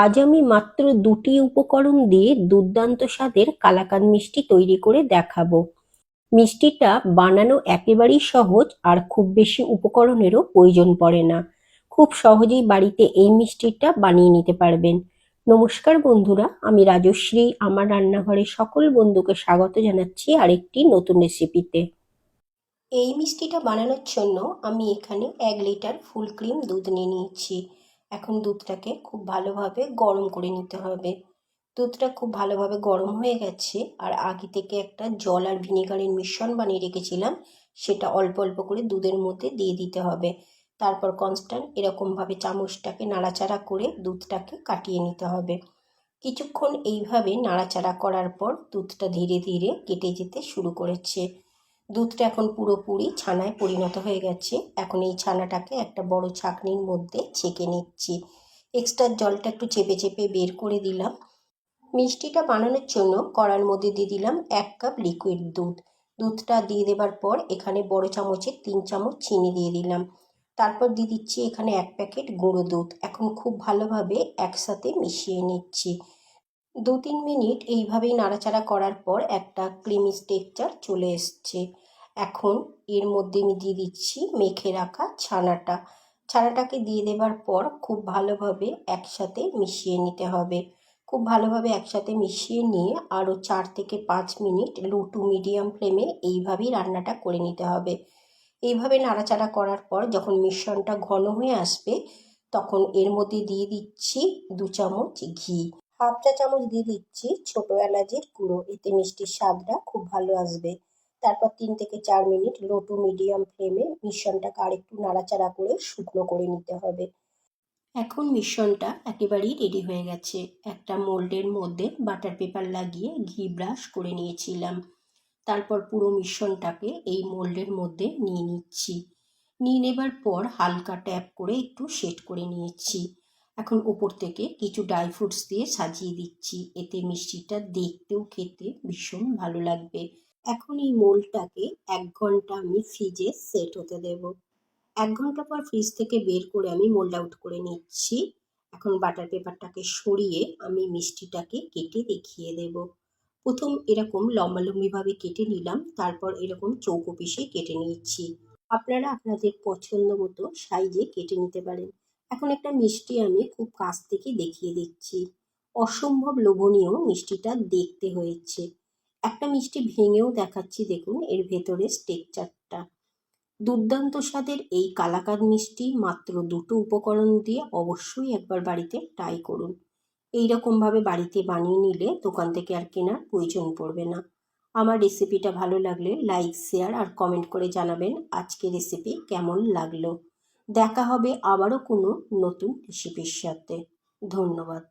আজ আমি মাত্র দুটি উপকরণ দিয়ে দুর্দান্ত স্বাদের কালাকাঁদ মিষ্টি তৈরি করে দেখাবো। মিষ্টিটা বানানো একেবারেই সহজ আর খুব বেশি উপকরণেরও প্রয়োজন পড়ে না। খুব সহজেই বাড়িতে এই মিষ্টিটা বানিয়ে নিতে পারবেন। নমস্কার বন্ধুরা, আমি রাজশ্রী। আমার রান্নাঘরে সকল বন্ধুকে স্বাগত জানাচ্ছি আরেকটি নতুন রেসিপিতে। এই মিষ্টিটা বানানোর জন্য আমি এখানে এক লিটার ফুল ক্রিম দুধ নিয়ে নিয়েছি। এখন দুধটাকে খুব ভালোভাবে গরম করে নিতে হবে। দুধটা খুব ভালোভাবে গরম হয়ে গেছে আর আগে থেকে একটা জল আর ভিনেগারের মিশ্রণ বানিয়ে রেখেছিলাম, সেটা অল্প অল্প করে দুধের মধ্যে দিয়ে দিতে হবে। তারপর কনস্ট্যান্ট এরকমভাবে চামচটাকে নাড়াচাড়া করে দুধটাকে কাটিয়ে নিতে হবে। কিছুক্ষণ এইভাবে নাড়াচাড়া করার পর দুধটা ধীরে ধীরে কেটে যেতে শুরু করেছে। দুধটা এখন পুরোপুরি ছানায় পরিণত হয়ে গেছে। এখন এই ছানাটাকে একটা বড় ছাঁকনির মধ্যে ছেঁকে নিচ্ছি। এক্সট্রা জলটা একটু চেপে চেপে বের করে দিলাম। মিষ্টিটা বানানোর জন্য কড়ার মধ্যে দিয়ে দিলাম এক কাপ লিকুইড দুধ। দুধটা দিয়ে দেবার পর এখানে বড় চামচের তিন চামচ চিনি দিয়ে দিলাম। তারপর দিয়ে দিচ্ছি এখানে এক প্যাকেট গুঁড়ো দুধ। এখন খুব ভালোভাবে একসাথে মিশিয়ে নিচ্ছি। দু তিন মিনিট এইভাবেই নাড়াচাড়া করার পর একটা ক্রিমি টেক্সচার চলে এসছে। এখন এর মধ্যে আমি দিয়ে দিচ্ছি মেখে রাখা ছানাটা। ছানাটাকে দিয়ে দেবার পর খুব ভালোভাবে একসাথে মিশিয়ে নিতে হবে। খুব ভালোভাবে একসাথে মিশিয়ে নিয়ে আরও চার থেকে পাঁচ মিনিট লো টু মিডিয়াম ফ্লেমে এইভাবেই রান্নাটা করে নিতে হবে। এইভাবে নাড়াচাড়া করার পর যখন মিশ্রণটা ঘন হয়ে আসবে, তখন এর মধ্যে দিয়ে দিচ্ছি দু চামচ ঘি। হাফ চা চামচ দিয়ে দিচ্ছি ছোটো এলাচির গুঁড়ো। এতে মিষ্টির স্বাদটা খুব ভালো আসবে। তারপর তিন থেকে চার মিনিট লো টু মিডিয়াম ফ্লেমে মিশ্রণটাকে আরেকটু নাড়াচাড়া করে শুকনো করে নিতে হবে। এখন মিশ্রণটা একেবারেই রেডি হয়ে গেছে। একটা মোল্ডের মধ্যে বাটার পেপার লাগিয়ে ঘি ব্রাশ করে নিয়েছিলাম। তারপর পুরো মিশ্রণটাকে এই মোল্ডের মধ্যে নিয়ে নিচ্ছি। নিয়ে নেবার পর হালকা ট্যাপ করে একটু সেট করে নিয়েছি। এখন ওপর থেকে কিছু ড্রাই ফ্রুটস দিয়ে সাজিয়ে দিচ্ছি। এতে মিষ্টিটা দেখতেও খেতে ভীষণ ভালো লাগবে। এখন এই মোলটাকে এক ঘণ্টা আমি ফ্রিজে সেট হতে দেব। এক ঘণ্টা পর ফ্রিজ থেকে বের করে আমি মোল্ড আউট করে নিচ্ছি। এখন বাটার পেপারটাকে সরিয়ে আমি মিষ্টিটাকে কেটে দেখিয়ে দেব। প্রথম এরকম লম্বালম্বিভাবে কেটে নিলাম, তারপর এরকম চৌকো পিসে কেটে নিচ্ছি। আপনারা আপনাদের পছন্দ মতো সাইজে কেটে নিতে পারেন। এখন একটা মিষ্টি আমি খুব কাছ থেকে দেখিয়ে দিচ্ছি। অসম্ভব লোভনীয় মিষ্টিটা দেখতে হয়েছে। একটা মিষ্টি ভেঙেও দেখাচ্ছি দেখুন এর ভেতরে স্টেকচারটা। দুর্দান্ত স্বাদের এই কালাকাদ মিষ্টি মাত্র দুটো উপকরণ দিয়ে অবশ্যই একবার বাড়িতে ট্রাই করুন। এই রকমভাবে বাড়িতে বানিয়ে নিলে দোকান থেকে আর কেনার প্রয়োজন পড়বে না। আমার রেসিপিটা ভালো লাগলে লাইক শেয়ার আর কমেন্ট করে জানাবেন আজকে রেসিপি কেমন লাগল। দেখা হবে আবারও কোনো নতুন রেসিপির সাথে। ধন্যবাদ।